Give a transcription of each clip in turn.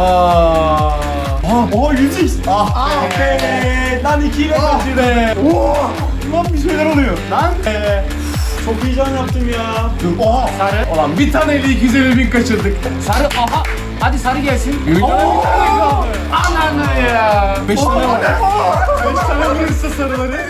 Aa. Aa, oha 100x. Ah, be. Lan 2 ile kaçırdı. Oo. Lan bir şeyler oluyor. Lan. Ee, çok heyecan yaptım ya. Dur. Oha. Sarı. Ulan bir tane 50 250 bin kaçırdık. Sarı aha. Hadi sarı gelsin. Bir tane bir tane kaldı. Ananı ya. 5 tane var. 5 tane vurursa sarıları.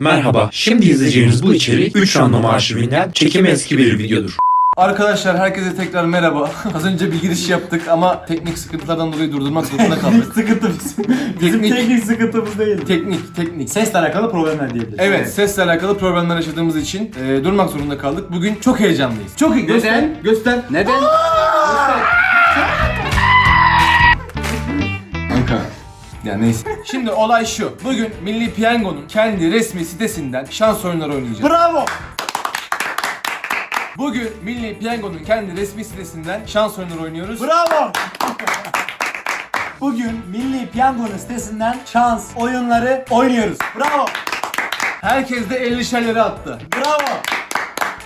Merhaba, şimdi izleyeceğiniz bu içerik 3 random arşivinden çekimi eski bir videodur. Arkadaşlar herkese tekrar merhaba. Az önce bir giriş yaptık ama teknik sıkıntılardan dolayı durdurmak zorunda kaldık. sıkıntı bizim. Bizim Teknik. teknik sıkıntımız değil. teknik, teknik. Sesle alakalı problemler diyebiliriz. Evet, sesle alakalı problemler yaşadığımız için e, durmak zorunda kaldık. Bugün çok heyecanlıyız. Çok iyi. Göster, Neden? göster. Neden? Kanka. Ya neyse. Şimdi olay şu. Bugün Milli Piyango'nun kendi resmi sitesinden şans oyunları oynayacağız. Bravo. Bugün Milli Piyango'nun kendi resmi sitesinden şans oyunları oynuyoruz. Bravo. Bugün Milli Piyango'nun sitesinden şans oyunları oynuyoruz. Bravo. Herkes de 50 lira attı. Bravo.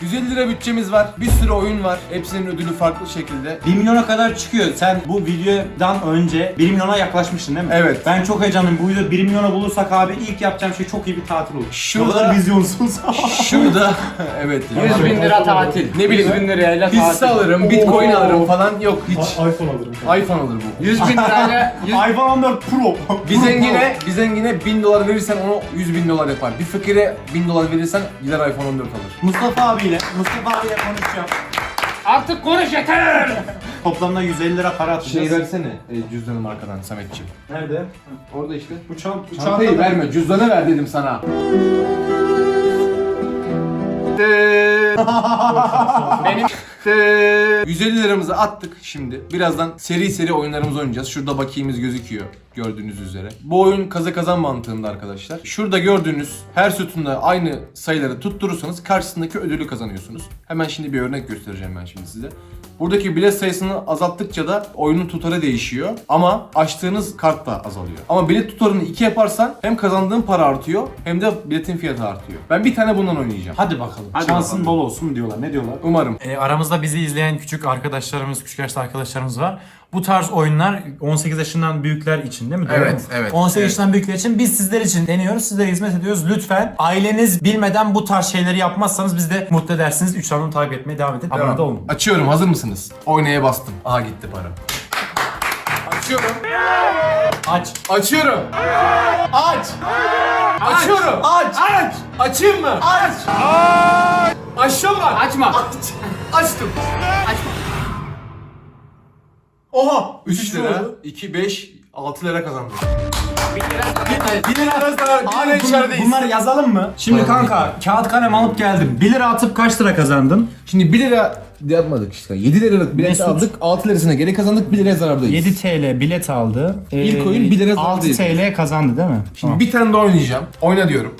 150 lira bütçemiz var. Bir sürü oyun var. Hepsinin ödülü farklı şekilde. 1 milyona kadar çıkıyor. Sen bu videodan önce 1 milyona yaklaşmıştın değil mi? Evet. Ben çok heyecanlıyım. Bu video 1 milyona bulursak abi ilk yapacağım şey çok iyi bir tatil olur. Şurada- O kadar vizyonsuz. Şurada evet. ya. 100 bin lira tatil. Ne bileyim 100 bin lirayla Hisse tatil. alırım, bitcoin Oo. alırım falan yok hiç. iPhone alırım. iPhone alır bu. 100 bin lirayla 100 iPhone 14 Pro. Bir zengine, bir zengine 1000 dolar verirsen onu 100 bin dolar yapar. Bir fakire 1000 dolar verirsen gider iPhone 14 alır. Mustafa abiyle, Mustafa abiyle konuşacağım. Artık konuş yeter. Toplamda 150 lira para atacağız. Şey versene e, cüzdanım arkadan Sametciğim. Nerede? Orada işte. Bu çant, bu Çantayı verme, cüzdanı ver dedim sana. Benim 150 liramızı attık şimdi. Birazdan seri seri oyunlarımızı oynayacağız. Şurada bakiyemiz gözüküyor gördüğünüz üzere. Bu oyun kaza kazan mantığında arkadaşlar. Şurada gördüğünüz her sütunda aynı sayıları tutturursanız karşısındaki ödülü kazanıyorsunuz. Hemen şimdi bir örnek göstereceğim ben şimdi size. Buradaki bilet sayısını azalttıkça da oyunun tutarı değişiyor. Ama açtığınız kart da azalıyor. Ama bilet tutarını 2 yaparsan hem kazandığın para artıyor hem de biletin fiyatı artıyor. Ben bir tane bundan oynayacağım. Hadi bakalım. Hadi Şansın bakalım. bol olsun diyorlar. Ne diyorlar? Umarım. E, aramızda bizi izleyen küçük arkadaşlarımız, küçük yaşta arkadaşlarımız var. Bu tarz oyunlar 18 yaşından büyükler için değil mi? Doğru Evet, mu? evet, 18 evet. yaşından büyükler için biz sizler için deniyoruz. Sizlere hizmet ediyoruz. Lütfen aileniz bilmeden bu tarz şeyleri yapmazsanız biz de mutlu edersiniz. 3 random takip etmeye devam edin. Abone de olun. Açıyorum hazır mısınız? Oynaya bastım. Aha gitti para. Açıyorum. Aç. Açıyorum. Aç. Açıyorum. Aç. Aç. Açayım mı? Aç. Aç. Açtım mı? açma. Açtım. Oha. 3 lira. 2, 5, 6 lira kazandım. 1 lira. 1 lira arasında 1 Abi lira bun- içerideyiz. bunları yazalım mı? Şimdi Tamam. kanka kağıt kalem alıp geldim. 1 lira atıp kaç lira kazandın? Şimdi 1 lira yapmadık işte. 7 liralık bilet Mesut. aldık. 6 lirasına geri kazandık. 1 liraya zarardayız. 7 TL bilet aldı. İlk oyun bir lira 6 zarardayız. TL kazandı değil mi? Şimdi bir tane daha oynayacağım. Oyna diyorum.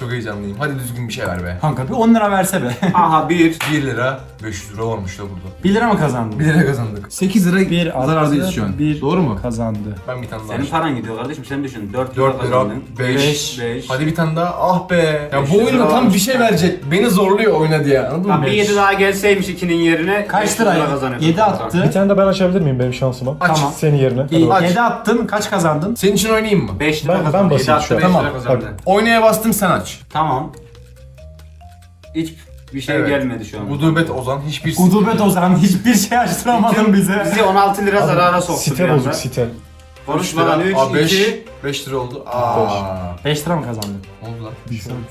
Çok heyecanlıyım. Hadi düzgün bir şey ver be. Kanka bir 10 lira verse be. Aha 1. 1 lira 500 lira varmış da burada. 1 lira mı kazandın? 1 lira kazandık. 8 lira Bir zarardayız şu an. Bir Doğru mu? kazandı. Ben bir tane daha Senin açayım. paran gidiyor kardeşim sen düşün. 4 lira 4 lira, kazandın. 5. Beş, beş. Hadi bir tane daha. Ah be. Ya Beş bu oyunda lira tam varmış. bir şey verecek. Beni zorluyor oyna diye. Anladın mı? Bir 7 daha gelseymiş 2'nin yerine Kaç 500 lira? kazanıyordun. 7 attı. Bir tane de ben açabilir miyim benim şansıma? Aç. Tamam. Senin yerine. İyi. Aç. 7 attın kaç kazandın? Senin için oynayayım mı? 5 lira Ben- ben kazandın. basayım Yedi şu an. attı, beş Tamam, lira kazandın. Oynaya bastım sen aç. Tamam. Hiç bir şey Evet. gelmedi şu an. Gudubet Ozan hiçbir Gudubet Ozan hiçbir şey açtıramadın bize. Bizi 16 lira zarara soktu Site bozuk site. Konuşmadan 3, Aa 5. 2, 5 lira oldu. Aa. 5 lira mı kazandın? Oldu lan?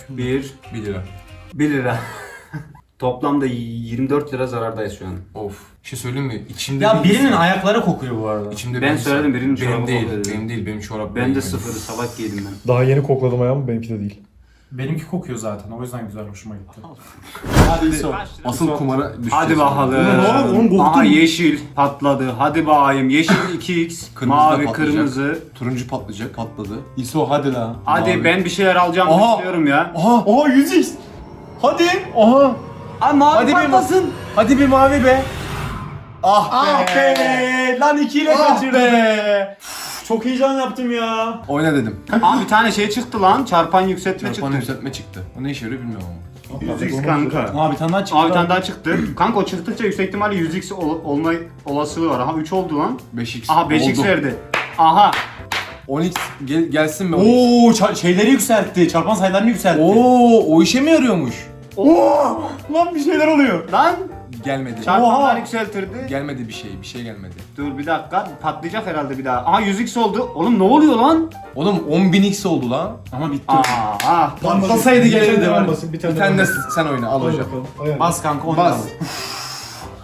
1, 1 lira. 1 lira. Toplamda 24 lira zarardayız şu an. Of. Bir şey söyleyeyim mi? İçimde Ya bir- birinin ayakları kokuyor bu arada. İçimde Ben söyledim, birinin benim çorabı değil. kokuyor dedim. Benim değil. Benim çorap. Ben de benim. sıfırı sabah giydim ben. Daha yeni kokladım ayağımı benimki de değil. Benimki kokuyor zaten o yüzden güzel hoşuma gitti. Hadi Asıl kumara düşeceğiz. Hadi bakalım. Oğlum, oğlum, korktum. Yeşil patladı. Hadi bakayım. Yeşil 2x, Kırmızı da mavi, patlayacak. kırmızı. Turuncu patlayacak. Patladı. İso hadi la. Hadi Mavi. ben bir şeyler alacağım Aha. istiyorum ya. Aha. Oha 100x. Hadi. Aha. Ay mavi Hadi bir patlasın. Hadi bir mavi be. Ah, Ah be. Lan 2 ile Ah kaçırdı. be. Çok heyecan yaptım ya. Oyna dedim. Aa bir tane şey çıktı lan. Çarpan yükseltme Çarpan çıktı. yükseltme çıktı. O ne işe yarıyor bilmiyorum ama. 100x kanka. Aa bir tane daha çıktı. Aa bir tane daha çıktı. Kanka o çıktıkça yüksek ihtimalle 100x ol- olma olasılığı var. Aha 3 oldu lan. 5x. Aha 5x oldu. verdi. Aha. 10x gel, gelsin mi? 10x? Oo ça- şeyleri yükseltti. Çarpan sayılarını yükseltti. Oo, o işe mi yarıyormuş? Oo! Lan bir şeyler oluyor. Lan. Gelmedi. Çarpanlar yükseltirdi. Gelmedi bir şey, bir şey gelmedi. Dur bir dakika. Patlayacak herhalde bir daha. Aha 100x oldu. Oğlum ne oluyor lan? Oğlum 10.000x oldu lan. Ama bitti. Aa. ah. Patlasaydı Bir tane gelirdi bir Bir tane de sen oyna, al hocam. Bas kanka 10 Bas.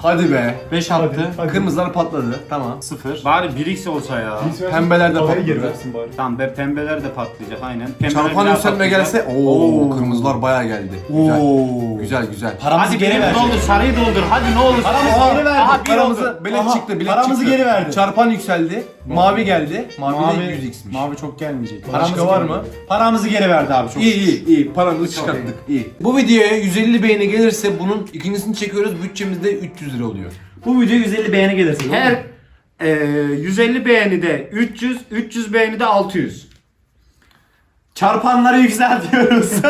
Hadi be. 5 Hadi, attı. hadi. Kırmızılar patladı. Tamam. 0. Bari 1x olsa ya. Pembeler de havaya geri patladı. versin bari. Tamam be pembeler de patlayacak aynen. Pembeler Çarpan bir daha yükselme patlayacak. gelse ooo kırmızılar bayağı geldi. Güzel. Oo. Güzel güzel. Paramızı Hadi geri geri verecek. doldur, sarıyı doldur. Hadi ne olur. Paramızı Aa, geri verdik. Aha bir Paramızı oldu. bilet Aha, çıktı, bilet paramızı çıktı. geri verdi. Çarpan yükseldi. Mavi geldi. Mavi, Mavi, de 100x'miş. mavi çok gelmeyecek. Başka var mı? Paramızı geri verdi abi çok. İyi iyi iyi paramızı çıkarttık iyi. Bu videoya 150 beğeni gelirse bunun ikincisini çekiyoruz bütçemizde 300 lira oluyor. Bu video 150 beğeni gelirse. Her e, 150 beğeni de 300, 300 beğeni de 600. Çarpanları yükseltiyoruz.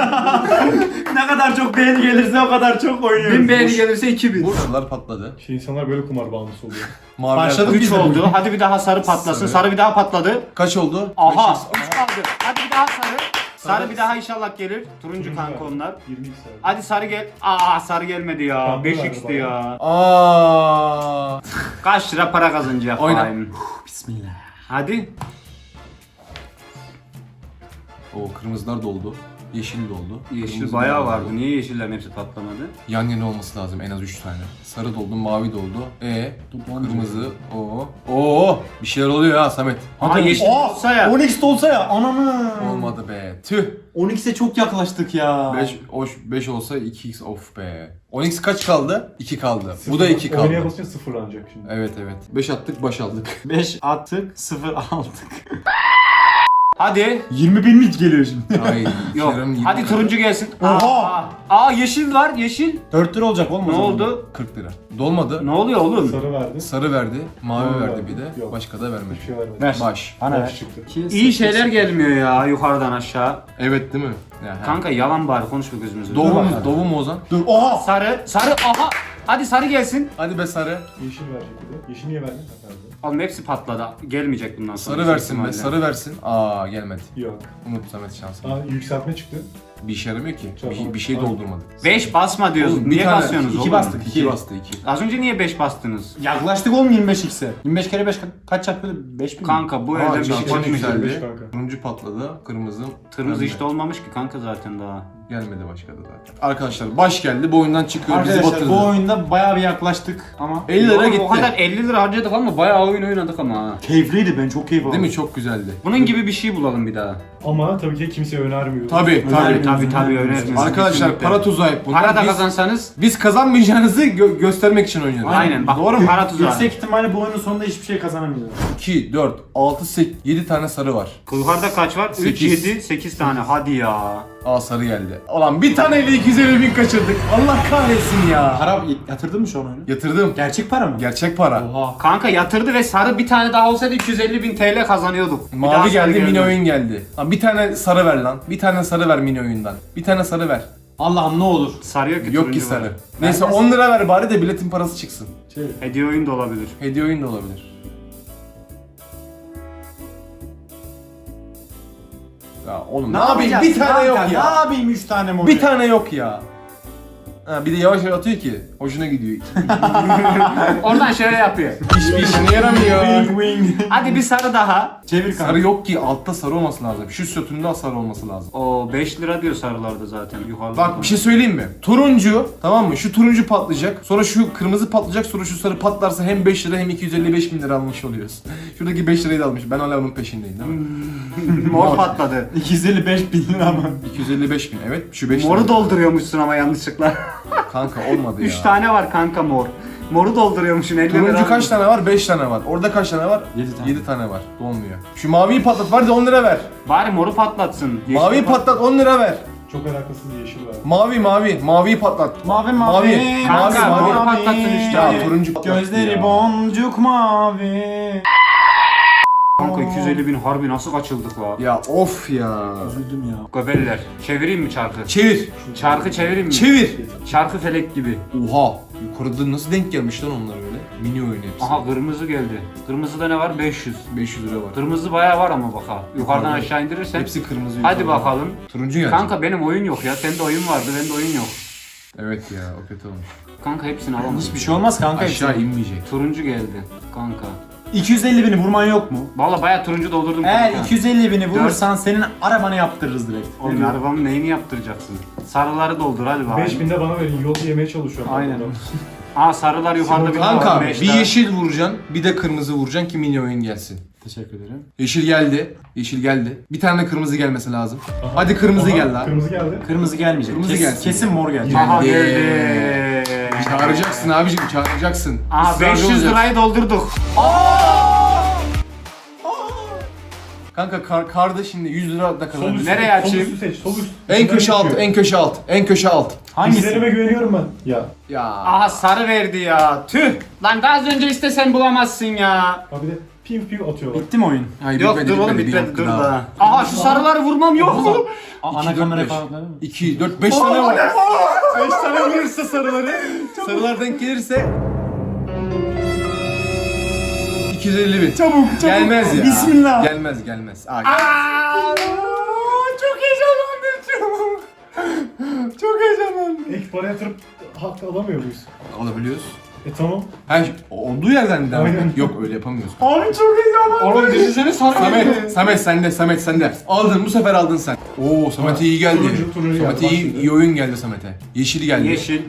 ne kadar çok beğeni gelirse o kadar çok oynuyoruz. 1000 beğeni gelirse 2000. Burçlar patladı. Şey insanlar böyle kumar bağımlısı oluyor. Başladık patladı. 3 oldu. Hadi bir daha sarı patlasın. Sarı. Sarı bir daha patladı. Kaç oldu? Aha 500. 3 kaldı. Hadi bir daha sarı. Sarı bir daha inşallah gelir. Turuncu kanka onlar. 20x verdi. Hadi sarı gel. Aa sarı gelmedi ya. Pembe 5x'ti verdi ya. Aa. Kaç lira para kazanacak? Oyna. Bismillah. Hadi. O kırmızılar doldu. Yeşil doldu. Yeşil Kırmızılar bayağı doldu. vardı. Niye yeşillerin hepsi patlamadı? Yan yana olması lazım en az 3 tane. Sarı doldu, mavi doldu. E kırmızı. O. Oo bir şeyler oluyor ha Samet. Aha yeşil Aa, olsa ya. 10x olsa ya ananı. Olmadı be. Tüh. 10x'e çok yaklaştık ya. 5 hoş 5 olsa 2x of be. 10x kaç kaldı? 2 kaldı. Bu da 2 kaldı. Oynaya basınca sıfırlanacak şimdi. Evet evet. 5 attık, baş aldık. 5 attık 0 aldık. Hadi. 20 bin mi geliyor şimdi? Ay. Yok. Yirmi Hadi turuncu gelsin. Oha! Aa, aa yeşil var yeşil. 4 lira olacak oğlum o Ne oldu? 40 lira. Dolmadı. Ne oluyor oğlum? Sarı verdi. Sarı verdi, mavi Mavi verdi verdi. bir de. Yok. Başka da vermedi. Bir şey vermedi. Ver. Baş. Bana Baş ver. çıktı. İyi şeyler gelmiyor ya yukarıdan aşağı. Evet değil mi? Ya, he. Kanka yalan bari konuşma gözümüzü. Doğu mu? Doğu mu Ozan? Dur oha! Sarı, sarı, aha! Hadi sarı gelsin. Hadi be sarı. Yeşil verecek bir de. Yeşil niye verdin? Ha, verdi. Oğlum hepsi patladı. Gelmeyecek bundan sonra. Sarı versin be, ihtimalle. sarı versin. Aa gelmedi. Yok. Unut Samet şansını. Aa yükseltme çıktı. Bir işe yaramıyor ki. Bir, bir şey doldurmadık. 5 basma diyoruz. Oğlum, bir Niye tane- basıyorsunuz iki oğlum? bastık, iki bastı, iki. Az önce niye 5 bastınız? Yaklaştık oğlum 25x'e. 25 kere 5 kaç yapıyor? 5 bin. Kanka bu Aa, elden bir şey çıkmıyor. yükseldi. yükseldi. kanka. Turuncu patladı, kırmızı. Kırmızı işte olmamış ki kanka zaten daha. Gelmedi başka da zaten. Arkadaşlar baş geldi, bu oyundan çıkıyor, bizi Arkadaşlar batırdı. bu oyunda bayağı bir yaklaştık ama 50 lira Oğlum gitti. O kadar 50 lira harcadık ama bayağı oyun oynadık ama ha. keyifliydi ben çok keyif aldım. Değil mi? Çok güzeldi. Bunun gibi bir şey bulalım bir daha. Ama tabii ki kimseye önermiyoruz. Tabii, Tabii tabii. tabii tabii öğretmeniz. Arkadaşlar kesinlikle. para tuzağı hep bunlar. Para da biz, kazansanız biz kazanmayacağınızı gö- göstermek için oynuyoruz. aynen bak Doğru mu? para tuzağı. Yüksek ihtimalle bu oyunun sonunda hiçbir şey kazanamayacağız. 2, 4, 6, 8, 7 tane sarı var. Yukarıda kaç var? 3, Sekiz. 7, 8 tane. Hadi ya. Aa sarı geldi. Ulan bir taneyle 250 bin kaçırdık. Allah kahretsin ya. Para yatırdın mı şu an oyunu? Yatırdım. Gerçek para mı? Gerçek para. Oha. Kanka yatırdı ve sarı bir tane daha olsaydı 250 bin TL kazanıyorduk. Bir daha Mavi sarı geldi, mini oyun geldi. Lan bir tane sarı ver lan. Bir tane sarı ver mini oyundan. Bir tane sarı ver. Allah'ım ne olur. Sarıyor ki Yok ki turuncu var. sarı. Neyse 10 lira ver bari de biletin parası çıksın. Şey, Hediye oyun da olabilir. Hediye oyun da olabilir. Ya oğlum ne, yapayım? Bir yapacaksın tane yok kanka? Ne ya. yapayım 3 tane mi Bir tane yok ya. Ha, bir de yavaş yavaş atıyor ki. Hoşuna gidiyor. Oradan şöyle yapıyor. Hiçbir işine yaramıyor. Wing wing. Hadi bir sarı daha. Çevir kanka. Sarı yok ki. Altta sarı olması lazım. Şu sütunda sarı olması lazım. O 5 lira diyor sarılarda zaten yukarıda. Bak bir şey söyleyeyim mi? Turuncu tamam mı? Şu turuncu patlayacak. Sonra şu kırmızı patlayacak. Sonra şu sarı patlarsa hem 5 lira hem 255 bin lira almış oluyoruz. Şuradaki 5 lirayı da almış. Ben hala onun peşindeyim değil mi? Mor patladı. 255 bin lira mı? 255 bin evet. Şu 5 Moru lira. dolduruyormuşsun ama yanlışlıkla. Kanka olmadı ya. 3 tane var kanka mor. Moru dolduruyormuşsun 50 Turuncu lira. kaç tane var? 5 tane var. Orada kaç tane var? Yedi tane. 7 tane var. Dolmuyor. Şu maviyi patlat. Var da 10 lira ver. Bari moru patlatsın. Yeşili Maviyi pat- patlat 10 lira ver. çok alakasız yeşil verdi. Mavi mavi. Maviyi patlat. Mavi Mavi. mavi. Kanka, mavi. mor patlatsın işte. Ya turuncu patlat Gözleri ya. boncuk mavi. Kanka 250 bin harbi nasıl kaçıldık la? Ya of ya. Üzüldüm ya. Göbeller. Çevireyim mi çarkı? Çevir. Çarkı çevireyim mi? Çevir. Çarkı felek gibi. Oha. Yukarıda nasıl denk gelmiş lan onlar öyle? Mini oyun hepsi. Aha kırmızı geldi. Kırmızıda ne var? 500. 500 lira var. Kırmızı bayağı var ama bak ha. Yukarıdan Yukarıda. aşağı indirirsen. Hepsi kırmızı Hadi yukarıda. bakalım. Turuncu geldi. Kanka benim oyun yok ya. Sende oyun vardı, bende oyun yok. Evet ya o kötü olmuş. Kanka hepsini alamadım. Hiçbir şey olmaz kanka. Aşağı inmeyecek. Turuncu geldi kanka. 250 bini vurman yok mu? Valla bayağı turuncu doldurdum Eğer kanka. 250 bini vurursan senin arabanı yaptırırız direkt. Oğlum arabamın neyini yaptıracaksın? Sarıları doldur hadi bakalım. 5000 de bana verin. Yol yemeye çalışıyorum. Aynen. Aa sarılar yukarıda bir Kanka bir yeşil vuracaksın bir de kırmızı vuracaksın ki mini oyun gelsin. Teşekkür ederim. Yeşil geldi. Yeşil geldi. Bir tane de kırmızı gelmesi lazım. Hadi kırmızı Aha, gel lan. Kırmızı geldi. Kırmızı gelmeyecek. Kırmızı Kes- gelsin. Kesin mor gelecek. Aha Geldi. geldi. Çağıracaksın abicim çağıracaksın. Aa Israrcı 500 olacaksın. lirayı doldurduk. Kanka kar, karda şimdi 100 lira da Sol kazanır. üst. Nereye Sol açayım? üstü seç. Sol üst. En köşe alt, en köşe alt, en köşe alt. Hangisi? Hislerime güveniyorum ben. Ya. Ya. Aha sarı verdi ya. Tüh. Lan daha az önce istesen bulamazsın ya. Abi de piv piv atıyorlar. Bitti mi oyun? Hayır, Yok bitmedi, dur oğlum bitmedi, bir dur dakika da. Aha şu sarıları vurmam yok mu? Aa, ana dört, kamera beş. falan. 2, 4, 5 tane var. 5 tane gelirse sarıları. Sarılar denk gelirse 250 bin. Çabuk çabuk. Gelmez ya. Bismillah. Gelmez gelmez. Aa, Çok heyecanlandım çok. Çok heyecanlandım. Ek para yatırıp hak alamıyor muyuz? alabiliyoruz. E tamam. Ha, olduğu yerden devam Aynen. Yok öyle yapamıyoruz. Abi çok heyecanlandım. Oğlum düşünsene sarı Samet, Samet sende, Samet sende. Aldın, bu sefer aldın sen. Oo, Samet'e iyi geldi. Turuncu, turuncu Samet'e geldi, iyi, iyi oyun geldi Samet'e. Yeşil geldi. Yeşil,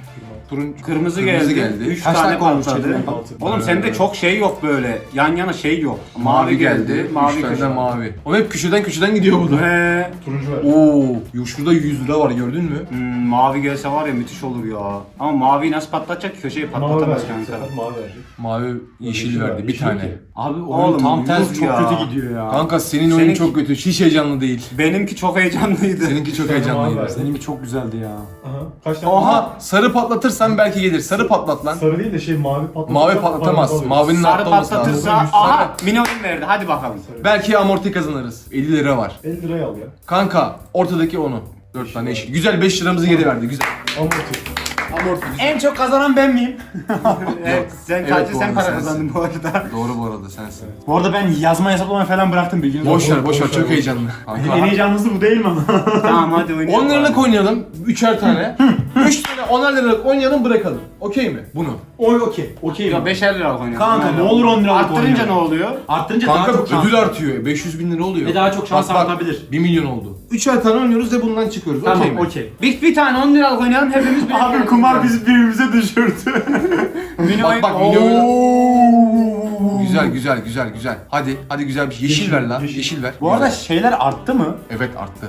Turuncu, kırmızı, geldi. 3 Kaç tane dakika olmuş patladı. çekimden? Altı. Oğlum sende çok şey yok böyle. Yan yana şey yok. Mavi, geldi. Mavi Üç tane köşe. mavi. O hep köşeden köşeden gidiyor bu da. He. Turuncu ver. Oo, yo, şurada 100 lira var gördün mü? Hmm, mavi gelse var ya müthiş olur ya. Ama maviyi nasıl patlatacak ki köşeyi Mavi patlatamaz verecek. kanka. Sefer mavi verecek. Mavi yeşil Yeşil verdi verdi, bir yeşil tane. ki. Abi oyun Oğlum, tam tersi yuh çok ya. kötü gidiyor ya. Kanka senin oyun Seninki- çok kötü. Hiç heyecanlı değil. Benimki çok heyecanlıydı. Seninki çok mavi heyecanlıydı. Seninki çok güzeldi ya. Aha. Kaç tane? Oha sarı patlatırsan belki gelir. Sarı patlat lan. Sarı değil de şey mavi patlatırsa Mavi patlatamaz. alıyoruz. Mavinin Sarı altta olması patlatırsa lazım. aha mini oyun verdi hadi bakalım. Sarı. Belki amorti kazanırız. 50 lira var. 50 liraya al ya. Kanka ortadaki onu. 4 tane yeşil. Güzel 5 liramızı geri verdi. Güzel. Amorti. Amorti güzel. En çok kazanan ben miyim? Evet sen Evet, sadece sen para sensin. kazandın bu arada. Doğru bu arada sensin. Bu arada ben yazma hesaplama falan bıraktım bilginiz Boş ver boş ver çok heyecanlı. En Kanka. heyecanlısı bu değil mi ama? tamam hadi oynayalım. 10 liralık oynayalım. Üçer tane. 3 tane 10 liralık oynayalım bırakalım. Okey mi? Bunu. Oy okey. Okey. Ya 5'er liralık oynayalım. Kanka ne olur 10 liralık Arttırınca oynayalım. ne oluyor? Arttırınca daha Kanka çok şans. ödül artıyor. 500 bin lira oluyor. Ve daha çok şans Bak, bak, artabilir. 1 milyon oldu. Üçer tane oynuyoruz ve bundan çıkıyoruz. Tamam okey mi? okey. Bir, bir tane 10 liralık oynayalım hepimiz bir Abi kumar bizi birbirimize düşürdü. Bak bak milyon Güzel güzel güzel güzel. Hadi hadi güzel bir şey. Yeşil, Yeşil, ver lan. yeşil. Yeşil ver. Bu arada Güzel. şeyler arttı mı? evet arttı.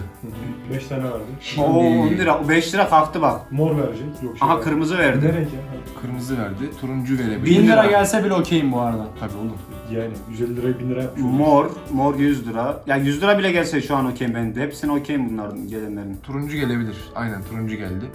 5 tane verdi. Oo 10 lira. 5 lira kalktı bak. Mor verecek. Yok şey Aha ver. kırmızı Ne verdi. renk ya? Kırmızı verdi. Turuncu verebilir. 1000 lira gelse bile okeyim bu arada. Tabii oğlum. Yani 150 lirayı 1000 lira yapmış. Mor, mor 100 lira. Ya 100 lira bile gelse şu an okeyim ben de. Hepsine okeyim bunların gelenlerin. Turuncu gelebilir. Aynen turuncu geldi.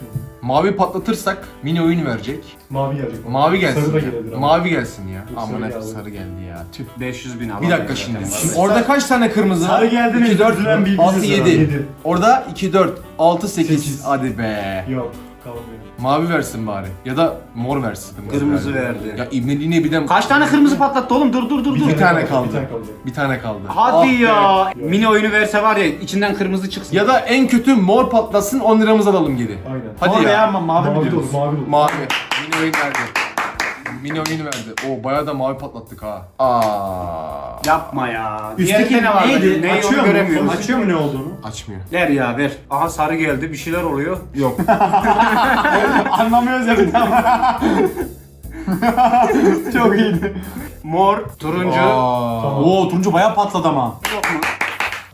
Mavi patlatırsak mini oyun verecek. Mavi gelecek. Mavi gelsin. Sarı da gelebilir ama. Mavi gelsin ya. Yok, geldi. sarı geldi ya. Tüh. 500 bin Bir alamayız dakika zaten şimdi. vallahi. Şimdi Orada kaç tane kırmızı? Sarı geldi mi? 2, 4, Üzülen bir 6, biziz 7. Yedi. Orada 2, 4, 6, 8. Sekiz. Hadi be. Yok. Kalmıyor. Mavi versin bari. Ya da mor versin. Kırmızı verdi. Ya İbneliğine bir de... Kaç tane kırmızı patlattı oğlum? Dur dur dur dur. Bir tane kaldı. Bir tane kalacak. Bir tane kaldı. Hadi Ah be. ya. Mini oyunu verse var ya içinden kırmızı çıksın. Ya da en kötü mor patlasın 10 liramızı alalım geri. Aynen. Hadi Mor ya. ma- mavi, mi Mavi de olur. diyoruz? Mavi de olur. Mavi. Mini oyun verdi. Mini oyunu verdi. Oo bayağı da mavi patlattık ha. Aa. Yapma ya. Üstteki Diğerinde ne var? neydi? Neyi Açıyor onu mu? göremiyorum. Açıyor mu ne olduğunu? Açmıyor. Ver ya ver. Aha sarı geldi bir şeyler oluyor. Yok. Anlamıyoruz ya bir daha. Çok iyiydi. Mor, turuncu. Aa. Oo turuncu bayağı patladı ama. Yok mu?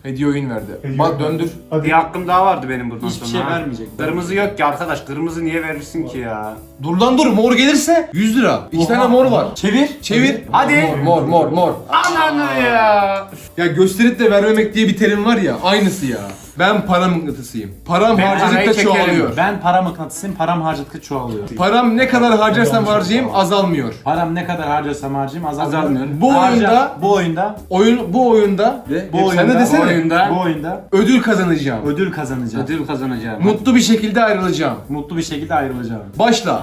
Hediye oyun verdi. Hediye Bak döndür. Hadi. Bir hakkım daha vardı benim buradan Hiçbir sonra. şey ha. vermeyecek. Kırmızı yok ki arkadaş. Kırmızı niye verirsin ki ya? Dur lan dur. Mor gelirse 100 lira. İki Oha. tane mor var. Çevir. Çevir. Hadi. Mor mor mor. Ananı ya. Ya gösterip de vermemek diye bir terim var ya. Aynısı ya. Ben para mıknatısıyım. Param Ben harcadıkça çoğalıyor. Ben para mıknatısıyım, param harcadıkça çoğalıyor. Param ne kadar harcarsam harcayayım azalmıyor. Param ne kadar harcarsam harcayayım azalmıyor. Azalmıyor. Bu Harca- oyunda- bu oyunda, Oyun bu oyunda bu Hep oyunda, sen de desene. bu oyunda- bu oyunda ödül kazanacağım. ödül kazanacağım. Ödül kazanacağım. Mutlu bir şekilde ayrılacağım. Mutlu bir şekilde ayrılacağım. Başla.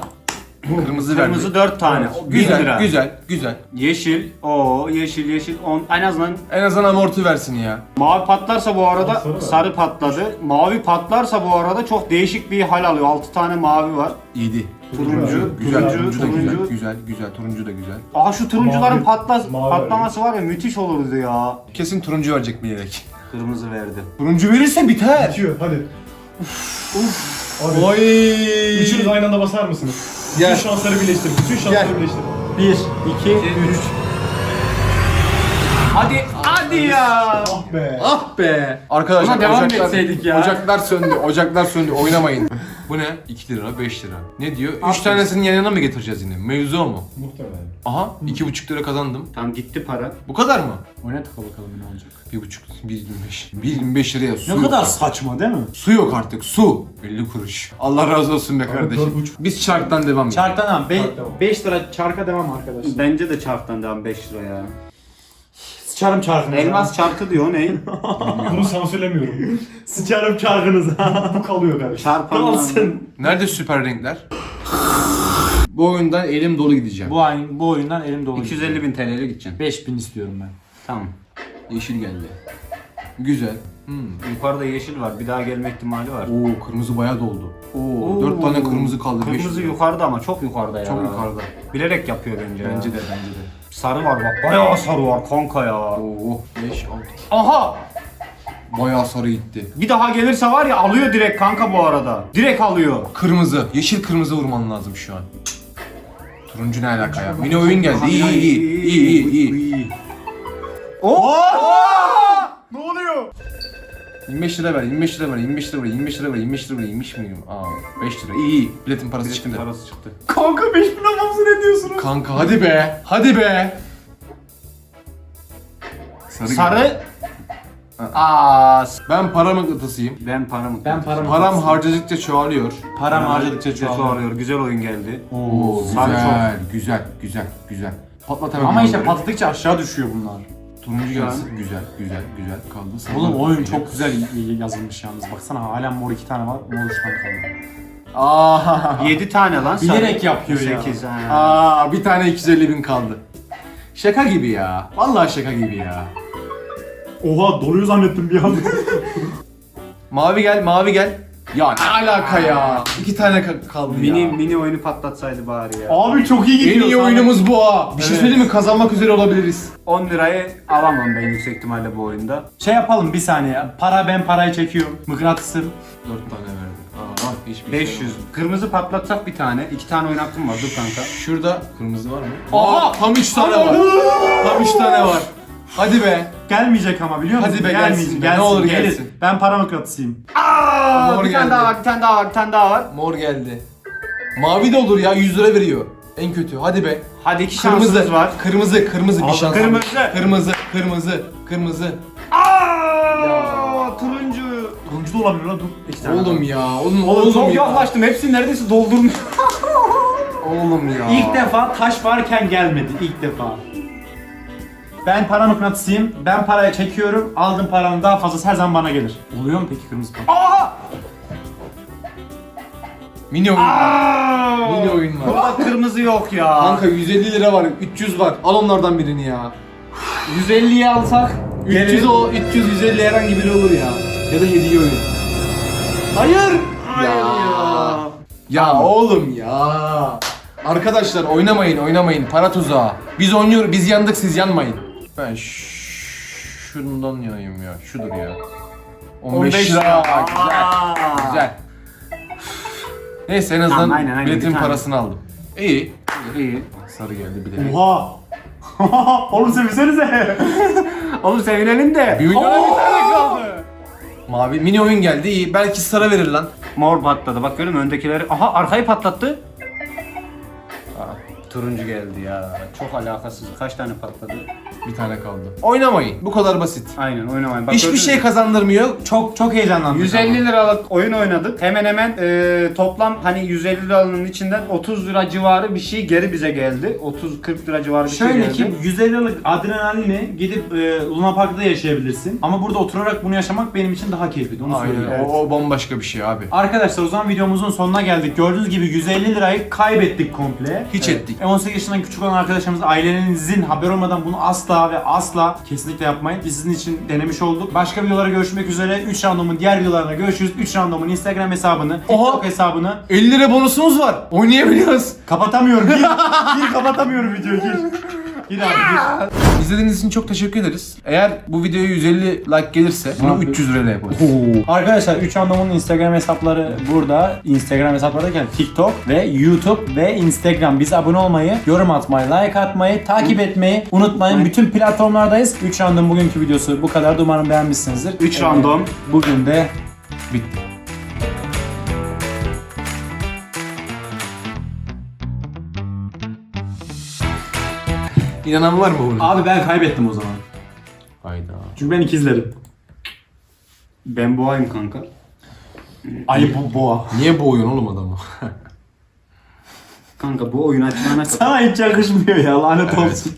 Kırmızı verdi. Kırmızı 4 tane. 100 Güzel, lira. güzel, güzel. Yeşil. o yeşil yeşil. On, en azından En azından amorti versin ya. mavi patlarsa bu arada Sarı. sarı patladı. Mavi patlarsa bu arada çok değişik bir hal alıyor. 6 tane mavi var. 7. Turuncu, Güzel, turuncu, turuncu da güzel, turuncu. güzel, güzel, turuncu da güzel. Aha şu turuncuların Mavi- patlas mavi patlaması var ya müthiş olurdu ya. Kesin turuncu verecek bilerek. Kırmızı verdi. Turuncu verirse biter. Bitiyor hadi. Abi. Oy. Üçünüz aynı anda basar mısınız? Gel. Bütün şansları birleştir. Bütün şansları Gel. birleştir. 1, 2, 3. Hadi hadi ya. Ah be. Ah be. Arkadaşlar Buna devam ocaklar, etseydik ya. Ocaklar söndü, ocaklar söndü. Oynamayın. Bu ne? 2 lira, 5 lira. Ne diyor? 3 tanesini yan yana mı getireceğiz yine? Mevzu o mu? Muhtemelen. Aha 2,5 lira kazandım. Tam gitti para. Bu kadar mı? Oynat bakalım ne olacak. 1,5, 1,25. 1,25 liraya su Ne yok kadar saçma değil mi? Su yok artık, su. 50 kuruş. Allah razı olsun be dört kardeşim. buçuk. Biz çarktan devam edelim. Çarktan devam. Çark devam. 5 lira çarka devam arkadaşlar. Bence de çarktan devam 5 lira ya. Sıçarım çarkınıza. Elmas çarkı diyor ne? Bunu sansürlemiyorum. Sıçarım çarkınıza. Bu kalıyor kardeşim. Çarpanlar. Nerede süper renkler? Bu oyundan elim dolu gideceğim. bu ayın bu oyundan elim dolu. 250 bin TL'ye gideceksin. 5000 istiyorum ben. Tamam. Yeşil geldi. Güzel. Hmm. Yukarıda yeşil var. Bir daha gelme ihtimali var. Oo kırmızı bayağı doldu. Oo. 4 tane kırmızı kaldı. beş Kırmızı lira. yukarıda ama çok yukarıda ya. Çok yukarıda. Bilerek yapıyor bence, Bence de bence de. Sarı var bak. Bayağı sarı var kanka ya. Oo 5 6. Aha! Bayağı sarı gitti. Bir daha gelirse var ya alıyor direkt kanka bu arada. Direkt alıyor. Kırmızı. Yeşil kırmızı vurman lazım şu an. Turuncu ne alaka ya? Mini oyun geldi. İyi iyi iyi iyi iyi. Oo! Ne oluyor? 25 lira ver, 25 lira ver, 25 lira ver, 25 lira ver, 25 lira ver, 25 milyon. Aa 5 lira. İyi iyi. Biletin parası çıktı. Parası çıktı. Kanka 5000 almamızı ne diyorsunuz? Kanka hadi be. Hadi be. Sarı. Sarı. Aa, s- Ben para mıknatısıyım. ben paramı. Ben paramı- Param harcadıkça çoğalıyor. Param harcadıkça çoğalıyor. Güzel oyun geldi. Oo sarı güzel, güzel, güzel, güzel. Patlat hemen. Ama işte patladıkça aşağı düşüyor bunlar. Turuncu gelsin. Güzel, güzel, güzel. Kaldı. sarı. Oğlum oyun çok güzel yazılmış yalnız. Baksana halen mor iki tane var. Mor üç tane kaldı. Aa, 7 tane lan. Bilerek yapıyor ya. 8 ha. aa, bir tane 250 bin kaldı. Şaka gibi ya. Vallahi şaka gibi ya. Oha doluyor zannettim bir anda. Mavi gel, mavi gel. Ya ne alaka ya? İki tane ka- kaldı Mini ya. mini oyunu patlatsaydı bari ya. Abi çok iyi En gidiyor. iyi oyunumuz bu ha. Bir şey Evet. söyleyeyim mi? Kazanmak üzere olabiliriz. 10 lirayı alamam ben yüksek ihtimalle bu oyunda. Şey yapalım bir saniye. Para ben parayı çekiyorum. Mıknatısım. 4 tane verdik. Aa, hiçbir 500. Kırmızı patlatsak bir tane. 2 tane oyun hakkım var. Dur kanka. Şurada kırmızı var mı? Aha! Tam 3 tane var. tam 3 tane var. Hadi be. Gelmeyecek ama biliyor musun? Hadi be, Gelmeyecek, gelsin be, ne olur gelir. gelsin. Ben para mıknatısıyım. Aa, Mor bir tane geldi. daha var, bir tane daha var, bir tane daha var. Mor geldi. Mavi de olur ya 100 lira veriyor. En kötü. Hadi be. Hadi iki şansımız Kırmızı var. Kırmızı, kırmızı bir Al, şans. kırmızı. Kırmızı, kırmızı, kırmızı. Aa, turuncu. Turuncu da olabilir lan dur. İki tane Oğlum ya, oğlum, Oğlum, oğlum çok ya. yaklaştım. Hepsini neredeyse doldurmuş. Oğlum ya. İlk defa taş varken gelmedi. ilk defa. Ben para mıknatısıyım. Ben parayı çekiyorum. Aldığım paranın daha fazlası her zaman bana gelir. Oluyor mu peki kırmızı para? Aa! Mini oyun var. Mini oyun var. Baba kırmızı yok ya. Kanka 150 lira var, 300 var. Al onlardan birini ya. 150'yi alsak. 300 o 300 150 herhangi biri olur ya. Ya da hediye oyun. Hayır. Ya. Ya oğlum ya. Arkadaşlar oynamayın oynamayın para tuzağı. Biz oynuyoruz biz yandık siz yanmayın. Ben şundan yanayım ya şudur ya. 15, lira. Güzel. Güzel. Neyse en azından Tamam, aynen, aynen, biletin bir tane. parasını aldım. İyi. İyi. Sarı geldi biletim. Oha! Oğlum sevinsenize. Oğlum sevinelim de. Bir milyona bir tane kaldı. Mavi mini oyun geldi iyi. Belki sarı verir lan. Mor patladı. Bak görüyor musun öndekileri? Aha arkayı patlattı. Turuncu geldi ya. Çok alakasız. Kaç tane patladı? Bir tane kaldı. Oynamayın. Bu kadar basit. Aynen oynamayın. Bak Hiçbir gördünüz şey mü? kazandırmıyor. Çok çok heyecanlandım. 150 liralık oyun oynadık. Hemen hemen e, toplam hani 150 liranın içinden 30 lira civarı bir şey geri bize geldi. 30-40 lira civarı bir şey Şöyle geldi. ki 150 liralık adrenalini gidip e, Luna Park'ta yaşayabilirsin. Ama burada oturarak bunu yaşamak benim için daha keyifli. Onu. Aynen. O, o bambaşka bir şey abi. Arkadaşlar o zaman videomuzun sonuna geldik. Gördüğünüz gibi 150 lirayı kaybettik komple. Hiç ettik. E, 18 yaşından küçük olan arkadaşlarımız ailenizin haber olmadan bunu asla ve asla kesinlikle yapmayın. Biz sizin için denemiş olduk. Başka videolara görüşmek üzere. 3 randomun diğer videolarına görüşürüz. 3 randomun Instagram hesabını, TikTok hesabını 50 lira bonusumuz var. Oynayabiliyoruz. kapatamıyorum. Gir, gir kapatamıyorum videoyu gir. Gir abi gir. İzlediğiniz için çok teşekkür ederiz. Eğer bu videoya 150 like gelirse bunu 300 liraya yaparız. Arkadaşlar 3 randomun Instagram hesapları burada. Instagram hesapları derken TikTok ve YouTube ve Instagram. Biz abone olmayı, yorum atmayı, like atmayı, takip etmeyi unutmayın. Bütün platformlardayız. 3 random bugünkü videosu bu kadar. Umarım beğenmişsinizdir. 3 Ee, random. Bugün de Bitti. İnanan var mı buna? Abi ben kaybettim o zaman. Hayda. Çünkü ben ikizlerim. Ben boğayım kanka. Ayı bu boğa. Niye boğuyorsun oğlum adamı? Kanka bu oyun açılana kadar Sana hiç yakışmıyor ya lanet olsun.